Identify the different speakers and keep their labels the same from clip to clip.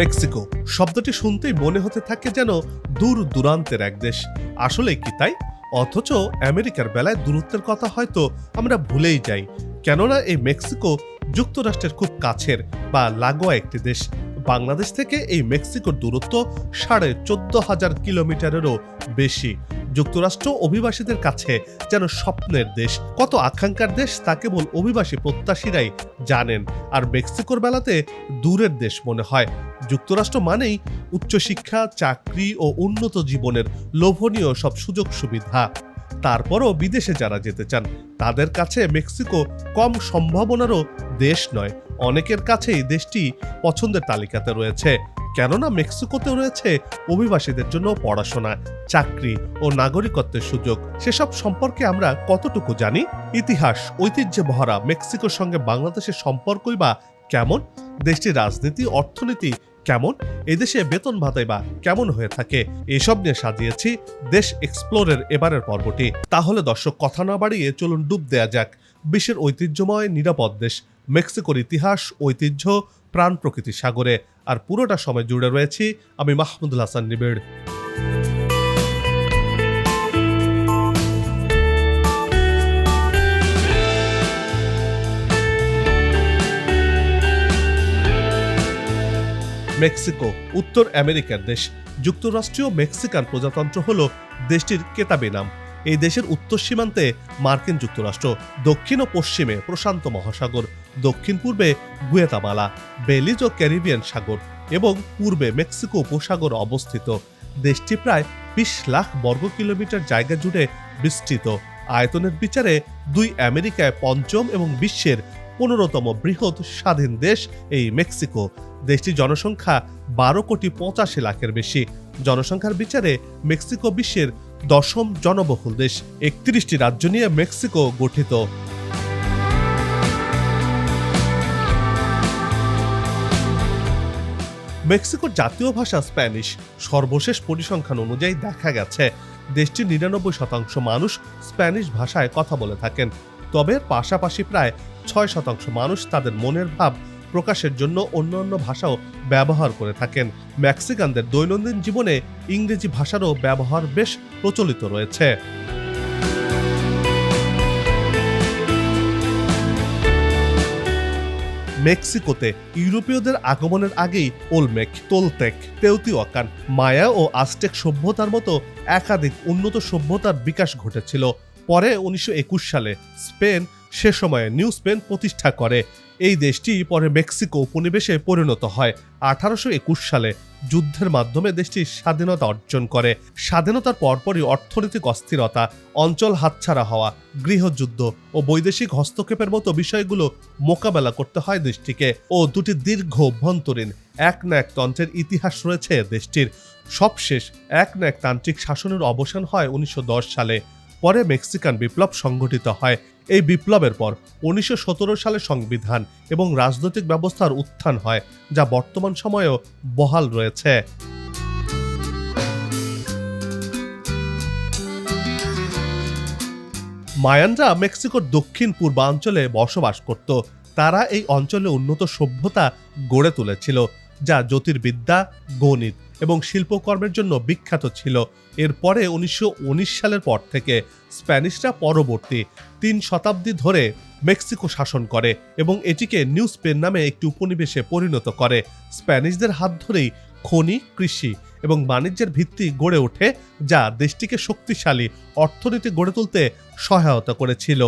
Speaker 1: Mexico. শব্দটি শুনতেই মনে হতে থাকে যেন দূর দূরান্তের এক দেশ। আসলে কি তাই? অথচ আমেরিকার বেলায় দূরত্বের কথা হয়তো আমরা ভুলেই যাই। কেননা এই মেক্সিকো যুক্তরাষ্ট্রের খুব কাছের বা লাগোয়া একটি দেশ। বাংলাদেশ থেকে এই মেক্সিকোর দূরত্ব সাড়ে চোদ্দ হাজার কিলোমিটারেরও বেশি। যুক্তরাষ্ট্র অভিবাসীদের কাছে যেন স্বপ্নের দেশ। কত আকাঙ্ক্ষার দেশ তা কেবল অভিবাসী প্রত্যাশীরাই জানেন। আর মেক্সিকোর বেলাতে দূরের দেশ মনে হয়। যুক্তরাষ্ট্র মানেই উচ্চশিক্ষা, চাকরি ও উন্নত জীবনের লোভনীয় সব সুযোগ সুবিধা। তারপরও বিদেশে যারা যেতে চান, তাদের কাছে মেক্সিকো কম সম্ভাবনারও দেশ নয়। অনেকের কাছেই দেশটি পছন্দের তালিকাতে রয়েছে। কেননা মেক্সিকোতে রয়েছে অভিবাসীদের জন্য পড়াশোনা, চাকরি ও নাগরিকত্বের সুযোগ। সেসব সম্পর্কে আমরা কতটুকু জানি? ইতিহাস ঐতিহ্যে ভরা মেক্সিকোর সঙ্গে বাংলাদেশের সম্পর্কই বা কেমন? দেশটির রাজনীতি, অর্থনীতি কেমন? এদেশে বেতন ভাতাই বা কেমন হয়ে থাকে? এসব নিয়ে সাজিয়েছি দেশ এক্সপ্লোরের এবারের পর্বটি। তাহলে দর্শক, কথা না বাড়িয়ে চলুন ডুব দেয়া যাক। বিশ্বের ঐতিহ্যময়, নিরাপদ দেশ, মেক্সিকোর ইতিহাস, ঐতিহ্য, প্রাণ প্রকৃতি সাগরে। আর পুরোটা সময় জুড়ে রয়েছি আমি মাহমুদুল হাসান নিবিড়। মেক্সিকো, উত্তর আমেরিকার দেশ। যুক্তরাষ্ট্রীয় মেক্সিকান প্রজাতন্ত্র হল দেশটির কেতাবি নাম। এই দেশের উত্তর সীমান্তে মার্কিন যুক্তরাষ্ট্র, দক্ষিণ ও পশ্চিমে প্রশান্ত মহাসাগর, দক্ষিণ পূর্বে গুয়েতামালা, বেলিজ ও ক্যারিবিয়ান সাগর এবং পূর্বে মেক্সিকো উপসাগর অবস্থিত। দেশটি প্রায় বিশ লাখ বর্গ কিলোমিটার জায়গা জুড়ে বিস্তৃত। আয়তনের বিচারে দুই আমেরিকায় পঞ্চম এবং বিশ্বের পনেরোতম বৃহৎ স্বাধীন দেশ, এই মেক্সিকো। দেশটির জনসংখ্যা বারো কোটি পঁচাশি লাখের বেশি। জনসংখ্যার বিচারে মেক্সিকো বিশ্বের দশম জনবহুল দেশ। একত্রিশটি রাজ্য নিয়ে মেক্সিকো গঠিত। মেক্সিকোর জাতীয় ভাষা স্প্যানিশ। সর্বশেষ পরিসংখ্যান অনুযায়ী দেখা গেছে, দেশটির নিরানব্বই শতাংশ মানুষ স্প্যানিশ ভাষায় কথা বলে থাকেন। তবে পাশাপাশি প্রায় ছয় শতাংশ মানুষ তাদের মনের ভাব প্রকাশের জন্য অন্যান্য ভাষাও ব্যবহার করে থাকেন। মেক্সিকানদের দৈনন্দিন জীবনে ইংরেজি ভাষারও ব্যবহার বেশ প্রচলিত রয়েছে। মেক্সিকোতে ইউরোপীয়দের আগমনের আগেই ওলমেক, তোলতেক, তেউতিওয়াকান, মায়া ও আস্টেক সভ্যতার মতো একাধিক উন্নত সভ্যতার বিকাশ ঘটেছিল। পরে উনিশশো একুশ সালে স্পেন, সে সময়ে নিউ স্পেন প্রতিষ্ঠা করে। এই দেশটি পরে মেক্সিকো উপনিবেশে পরিণত হয়। আঠারোশো একুশ সালে যুদ্ধের মাধ্যমে দেশটি স্বাধীনতা অর্জন করে। স্বাধীনতার পরপরই অর্থনৈতিক অস্থিরতা, অঞ্চল হাতছাড়া হওয়া, গৃহযুদ্ধ ও বৈদেশিক হস্তক্ষেপের মতো বিষয়গুলো মোকাবেলা করতে হয় দেশটিকে ও দুটি দীর্ঘ অভ্যন্তরীণ, এক না এক তন্ত্রের ইতিহাস রয়েছে দেশটির। সবশেষ এক না এক তান্ত্রিক শাসনের অবসান হয় উনিশশো দশ সালে। পরে মেক্সিকান বিপ্লব সংঘটিত হয়। এই বিপ্লবের পর উনিশশো সতেরো সালে সংবিধান এবং রাজনৈতিক ব্যবস্থার উত্থান হয়, যা বর্তমান সময়েও বহাল রয়েছে। মায়ানরা মেক্সিকোর দক্ষিণ পূর্বাঞ্চলে বসবাস করত। তারা এই অঞ্চলে উন্নত সভ্যতা গড়ে তুলেছিল, যা জ্যোতির্বিদ্যা, গণিত এবং শিল্পকর্মের জন্য বিখ্যাত ছিল। এরপরে উনিশশো উনিশ সালের পর থেকে স্প্যানিশরা পরবর্তী তিন শতাব্দী ধরে মেক্সিকো শাসন করে এবং এটিকে নিউ স্পেন নামে একটি উপনিবেশে পরিণত করে। স্প্যানিশদের হাত ধরেই খনি, কৃষি এবং বাণিজ্যের ভিত্তি গড়ে ওঠে, যা দেশটিকে শক্তিশালী অর্থনীতি গড়ে তুলতে সহায়তা করেছিল।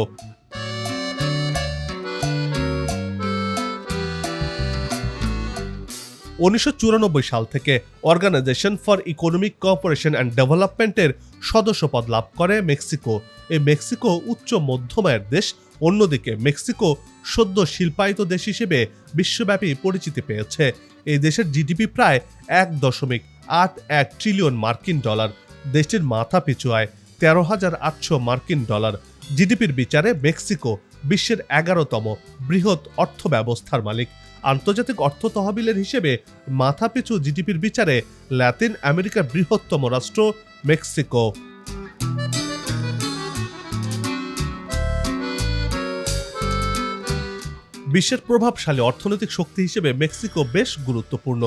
Speaker 1: উনিশশো চুরানব্বই সাল থেকে Organisation for Economic Cooperation and ডেভেলপমেন্টের সদস্যপদ লাভ করে মেক্সিকো। এই মেক্সিকো উচ্চ মধ্যমায়ের দেশ, অন্যদিকে মেক্সিকো সদ্য শিল্পায়িত দেশ হিসেবে বিশ্বব্যাপী পরিচিতি পেয়েছে। এই দেশের জিডিপি প্রায় এক দশমিক আট এক ট্রিলিয়ন মার্কিন ডলার। দেশটির মাথা পিছু আয় তেরো হাজার আটশো মার্কিন ডলার। জিডিপির বিচারে মেক্সিকো বিশ্বের এগারোতম বৃহৎ অর্থ ব্যবস্থার মালিক। আন্তর্জাতিক অর্থ তহবিলের হিসেবে মাথাপিছু জিডিপির বিচারে ল্যাতিন আমেরিকার বৃহত্তম রাষ্ট্র মেক্সিকো। বিশ্বের প্রভাবশালী অর্থনৈতিক শক্তি হিসেবে মেক্সিকো বেশ গুরুত্বপূর্ণ।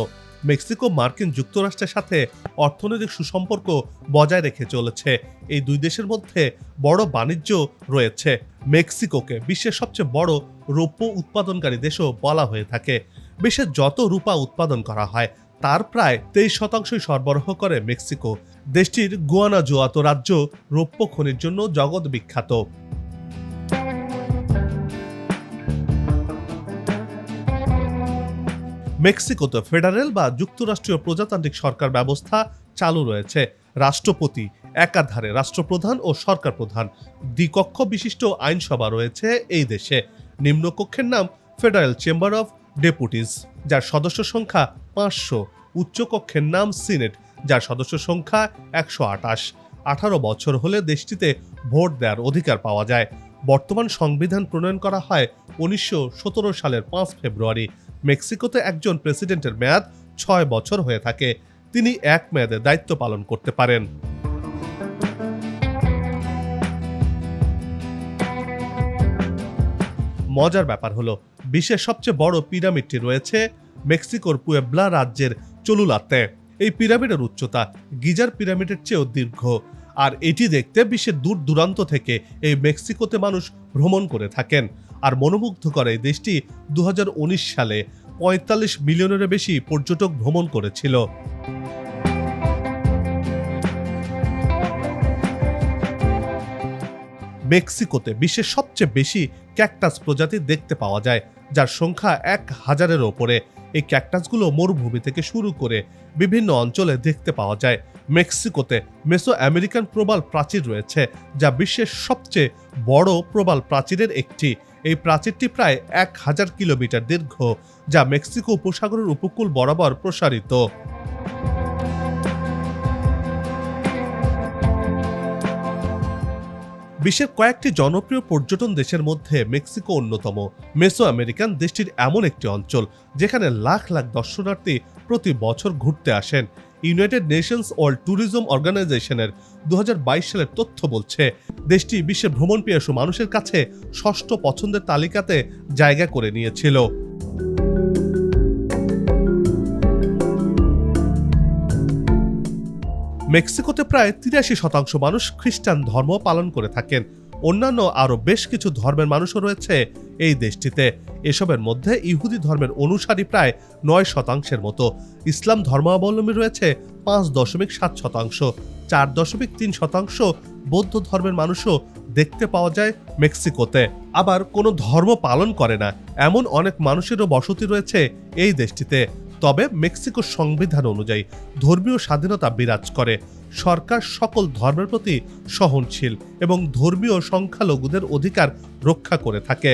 Speaker 1: মেক্সিকো মার্কিন যুক্তরাষ্ট্রের সাথে অর্থনৈতিক সুসম্পর্ক বজায় রেখে চলেছে। এই দুই দেশের মধ্যে বড় বাণিজ্য রয়েছে। মেক্সিকোকে বিশ্বের সবচেয়ে বড় রৌপ্য উৎপাদনকারী দেশও বলা হয়ে থাকে। বিশ্বের যত রূপা উৎপাদন করা হয়, তার প্রায় তেইশ শতাংশই সরবরাহ করে মেক্সিকো। দেশটির গুয়ানাজুয়াতো রাজ্য রৌপ্য খনির জন্য জগৎ বিখ্যাত। মেক্সিকোতে ফেডারেল বা যুক্তরাষ্ট্রীয় প্রজাতান্ত্রিক সরকার ব্যবস্থা চালু রয়েছে। রাষ্ট্রপতি একাধারে রাষ্ট্রপ্রধান ও সরকার প্রধান দ্বিকক্ষ বিশিষ্ট আইনসভা রয়েছে এই দেশে। নিম্নকক্ষের নাম ফেডারেল চেম্বার অফ ডেপুটিস যার সদস্য সংখ্যা পাঁচশো। উচ্চকক্ষের নাম সিনেট, যার সদস্য সংখ্যা একশো আটাশ আঠারো বছর হলে দেশটিতে ভোট দেওয়ার অধিকার পাওয়া যায়। বর্তমান সংবিধান প্রণয়ন করা হয় উনিশশো সতেরো সালের পাঁচ ফেব্রুয়ারি। মেক্সিকোতে একজন প্রেসিডেন্টের মেয়াদ ছয় বছর হয়ে থাকে। তিনি এক মেয়াদে দায়িত্ব পালন করতে পারেন। মজার ব্যাপার হলো, বিশ্বের সবচেয়ে বড় পিরামিডটি রয়েছে মেক্সিকোর পুয়েবলা রাজ্যের চলুলাতে। এই পিরামিডের উচ্চতা গিজার পিরামিডের চেয়েও দীর্ঘ। আর এটি দেখতে বিশ্বের দূর দূরান্ত থেকে এই মেক্সিকোতে মানুষ ভ্রমণ করে থাকেন। আর মনোমুগ্ধ করে দেশটি দু হাজার উনিশ সালে পঁয়তাল্লিশ মিলিয়নেরও বেশি পর্যটক ভ্রমণ করেছিল। মেক্সিকোতে বিশ্বের সবচেয়ে বেশি ক্যাকটাস প্রজাতি দেখতে পাওয়া যায়, যার সংখ্যা এক হাজারের ওপরে এই ক্যাকটাসগুলো মরুভূমি থেকে শুরু করে বিভিন্ন অঞ্চলে দেখতে পাওয়া যায়। মেক্সিকোতে মেসো আমেরিকান প্রবাল প্রাচীর রয়েছে, যা বিশ্বের সবচেয়ে বড় প্রবাল প্রাচীরের একটি। এই প্রাচীরটি প্রায় এক হাজার কিলোমিটার দীর্ঘ, যা মেক্সিকো উপসাগরের উপকূল বরাবর প্রসারিত। বিশ্বের কয়েকটি জনপ্রিয় পর্যটন দেশের মধ্যে মেক্সিকো অন্যতম। মেসো আমেরিকান দেশটির এমন একটি অঞ্চল, যেখানে লাখ লাখ দর্শনার্থী প্রতি বছর ঘুরতে আসেন। ইউনাইটেড নেশনস ওয়ার্ল্ড ট্যুরিজম অর্গানাইজেশনের দু হাজার বাইশ সালের তথ্য বলছে, দেশটি বিশ্বের ভ্রমণ পিয়াসু মানুষের কাছে ষষ্ঠ পছন্দের তালিকাতে জায়গা করে নিয়েছিল। মেক্সিকোতে প্রায় তিরাশি শতাংশ মানুষ খ্রিস্টান ধর্ম পালন করে থাকেন। অন্যান্য আরও বেশ কিছু ধর্মের মানুষও রয়েছে এই দেশটিতে। এসবের মধ্যে ইহুদি ধর্মের অনুসারী প্রায় নয় শতাংশের মতো। ইসলাম ধর্মাবলম্বী রয়েছে পাঁচ দশমিক সাত শতাংশ। চার দশমিক তিন শতাংশ বৌদ্ধ ধর্মের মানুষও দেখতে পাওয়া যায় মেক্সিকোতে। আবার কোনো ধর্ম পালন করে না, এমন অনেক মানুষেরও বসতি রয়েছে এই দেশটিতে। তবে মেক্সিকোর সংবিধান অনুযায়ী ধর্মীয় স্বাধীনতা বিরাজ করে। সরকার সকল ধর্মের প্রতি সহনশীল এবং ধর্মীয় সংখ্যালঘুদের অধিকার রক্ষা করে থাকে।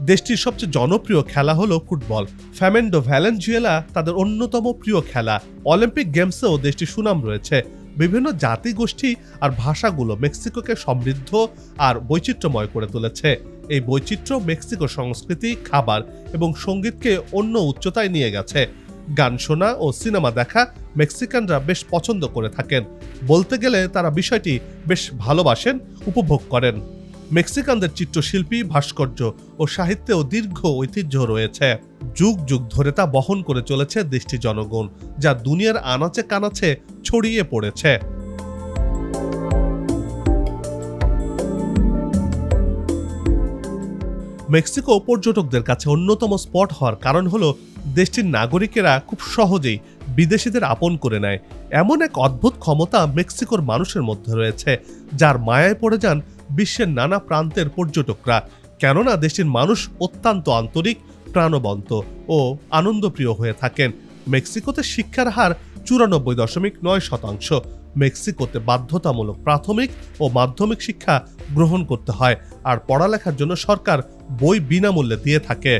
Speaker 1: দেশটির সবচেয়ে জনপ্রিয় খেলা হলো ফুটবল। ফ্যামেন্ডো ভ্যালেনজুয়েলা তাদের অন্যতম প্রিয় খেলা। অলিম্পিক গেমসেও দেশটির সুনাম রয়েছে। বিভিন্ন জাতি গোষ্ঠী আর ভাষাগুলো মেক্সিকোকে সমৃদ্ধ আর বৈচিত্র্যময় করে তুলেছে। এই বৈচিত্র্য মেক্সিকো সংস্কৃতি, খাবার এবং সঙ্গীতকে অন্য উচ্চতায় নিয়ে গেছে। গান শোনা ও সিনেমা দেখা মেক্সিকানরা বেশ পছন্দ করে থাকেন। বলতে গেলে তারা বিষয়টি বেশ ভালোবাসেন, উপভোগ করেন। মেক্সিকানদের চিত্রশিল্পী, ভাস্কর্য ও সাহিত্যেও দীর্ঘ ঐতিহ্য রয়েছে। যুগ যুগ ধরে তা বহন করে চলেছে দেশটি জনগণ, যা দুনিয়ার আনাচে কানাচে ছড়িয়ে পড়েছে। মেক্সিকো পর্যটকদের কাছে অন্যতম স্পট হওয়ার কারণ হলো দেশটির নাগরিকেরা খুব সহজেই বিদেশিদের আপন করে নেয়। এমন এক অদ্ভুত ক্ষমতা মেক্সিকোর মানুষের মধ্যে রয়েছে, যার মায়ায় পড়ে যান বিশ্বের নানা প্রান্তের পর্যটকরা। কেননা দেশটির মানুষ অত্যন্ত আন্তরিক, প্রাণবন্ত ও আনন্দপ্রিয় হয়ে থাকেন। মেক্সিকোতে শিক্ষার হার চুরানব্বই দশমিক নয় শতাংশ। মেক্সিকোতে বাধ্যতামূলক প্রাথমিক ও মাধ্যমিক শিক্ষা গ্রহণ করতে হয় আর পড়ালেখার জন্য সরকার বই বিনামূল্যে দিয়ে থাকে।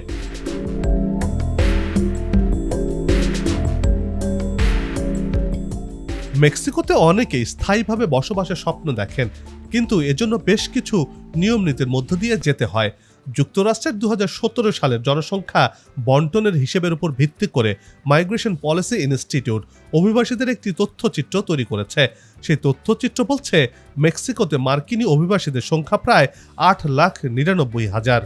Speaker 1: মেক্সিকোতে অনেকেই স্থায়ীভাবে বসবাসের স্বপ্ন দেখেন, কিন্তু এজন্য বেশ কিছু নিয়ম নীতির মধ্য দিয়ে যেতে হয়। যুক্তরাষ্ট্রের দু সালের জনসংখ্যা বন্টনের হিসেবের উপর ভিত্তি করে মাইগ্রেশন পলিসি ইনস্টিটিউট অভিবাসীদের একটি তথ্যচিত্র তৈরি করেছে। সেই তথ্যচিত্র বলছে, মেক্সিকোতে মার্কিনী অভিবাসীদের সংখ্যা প্রায় আট লাখ নিরানব্বই হাজার।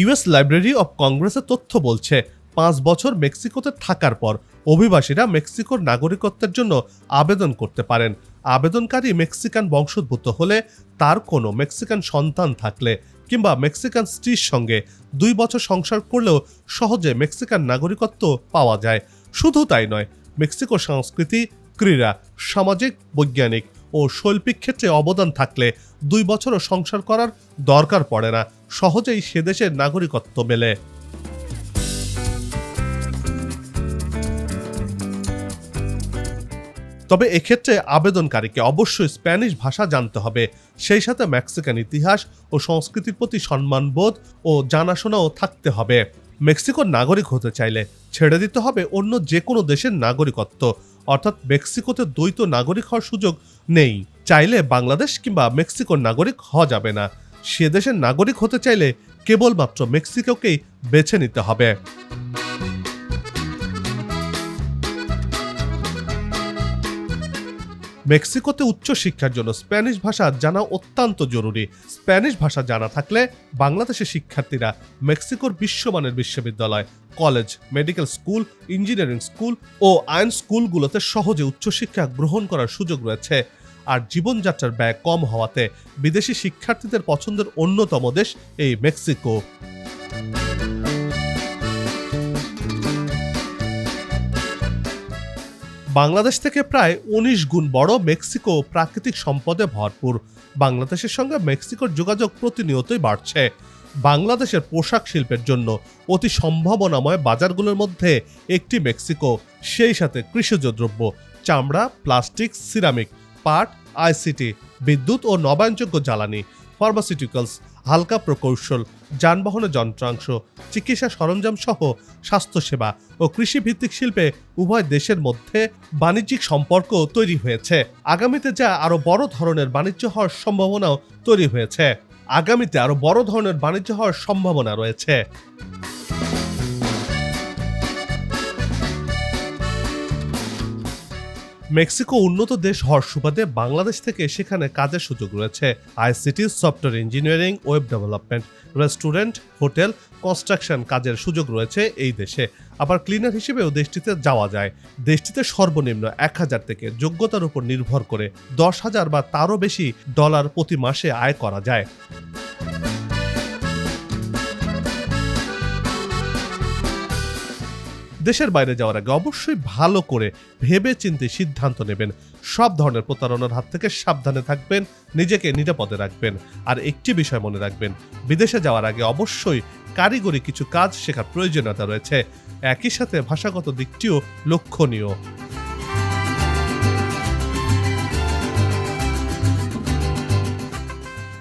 Speaker 1: ইউএস লাইব্রেরি অব কংগ্রেসের তথ্য বলছে, পাঁচ বছর মেক্সিকোতে থাকার পর অভিবাসীরা মেক্সিকোর নাগরিকত্বের জন্য আবেদন করতে পারেন। আবেদনকারী মেক্সিকান বংশোদ্ভূত হলে তার কোনো মেক্সিকান সন্তান থাকলে কিংবা মেক্সিকান স্ত্রীর সঙ্গে দুই বছর সংসার করলেও সহজে মেক্সিকান নাগরিকত্ব পাওয়া যায়। শুধু তাই নয়, মেক্সিকো সংস্কৃতি, ক্রীড়া, সামাজিক, বৈজ্ঞানিক ও শৈল্পিক ক্ষেত্রে অবদান থাকলে দুই বছরও সংসার করার দরকার পড়ে না। সহজেই সে দেশের নাগরিকত্ব মেলে। তবে এক্ষেত্রে আবেদনকারীকে অবশ্যই স্প্যানিশ ভাষা জানতে হবে। সেই সাথে মেক্সিকান ইতিহাস ও সংস্কৃতির প্রতি সম্মানবোধ ও জানাশোনাও থাকতে হবে। মেক্সিকোর নাগরিক হতে চাইলে ছেড়ে দিতে হবে অন্য যে কোনো দেশের নাগরিকত্ব। অর্থাৎ মেক্সিকোতে দ্বৈত নাগরিক হওয়ার সুযোগ নেই। চাইলে বাংলাদেশ কিংবা মেক্সিকোর নাগরিক হওয়া যাবে না। সে দেশের নাগরিক হতে চাইলে কেবলমাত্র মেক্সিকোকেই বেছে নিতে হবে। মেক্সিকোতে উচ্চশিক্ষার জন্য স্প্যানিশ ভাষা জানা অত্যন্ত জরুরি। স্প্যানিশ ভাষা জানা থাকলে বাংলাদেশের শিক্ষার্থীরা মেক্সিকোর বিশ্বমানের বিশ্ববিদ্যালয়, college, medical school, engineering school ও আইন স্কুলগুলোতে সহজে উচ্চশিক্ষা গ্রহণ করার সুযোগ রয়েছে। আর জীবনযাত্রার ব্যয় কম হওয়াতে বিদেশি শিক্ষার্থীদের পছন্দের অন্যতম দেশ এই মেক্সিকো। বাংলাদেশ থেকে প্রায় উনিশ গুণ বড় মেক্সিকো প্রাকৃতিক সম্পদে ভরপুর। বাংলাদেশের সঙ্গে মেক্সিকোর যোগাযোগ প্রতিনিয়তই বাড়ছে। বাংলাদেশের পোশাক শিল্পের জন্য অতি সম্ভাবনাময় বাজারগুলোর মধ্যে একটি মেক্সিকো, সেই সাথে কৃষিজ দ্রব্য চামড়া, প্লাস্টিক, সিরামিক, পাট, আইসিটি, বিদ্যুৎ ও নবায়নযোগ্য জ্বালানি, ফার্মাসিউটিক্যালস হালকা প্রকৌশল যানবাহনের যন্ত্রাংশ, চিকিৎসা সরঞ্জাম সহ স্বাস্থ্যসেবা ও কৃষিভিত্তিক শিল্পে উভয় দেশের মধ্যে বাণিজ্যিক সম্পর্ক তৈরি হয়েছে। আগামীতে যা আরও বড় ধরনের বাণিজ্য হওয়ার সম্ভাবনাও তৈরি হয়েছে। আগামীতে আরও বড় ধরনের বাণিজ্য হওয়ার সম্ভাবনা রয়েছে। মেক্সিকো উন্নত দেশ হওয়ার সুবাদে বাংলাদেশ থেকে সেখানে কাজের সুযোগ রয়েছে। I C T, software engineering, web development, restaurant, hotel, construction কাজের সুযোগ রয়েছে এই দেশে। আবার ক্লিনার হিসেবেও দেশটিতে যাওয়া যায়। দেশটিতে সর্বনিম্ন এক হাজার থেকে যোগ্যতার উপর নির্ভর করে দশ হাজার বা তারও বেশি ডলার প্রতি মাসে আয় করা যায়। দেশের বাইরে যাওয়ার আগে অবশ্যই ভালো করে ভেবে চিন্তে সিদ্ধান্ত নেবেন। সব ধরনের প্রতারণার হাত থেকে সাবধানে থাকবেন, নিজেকে নিরাপদে রাখবেন। আর একটি বিষয় মনে রাখবেন, বিদেশে যাওয়ার আগে অবশ্যই কারিগরি কিছু কাজ শেখার প্রয়োজনীয়তা রয়েছে। একই সাথে ভাষাগত দিকটিও লক্ষণীয়।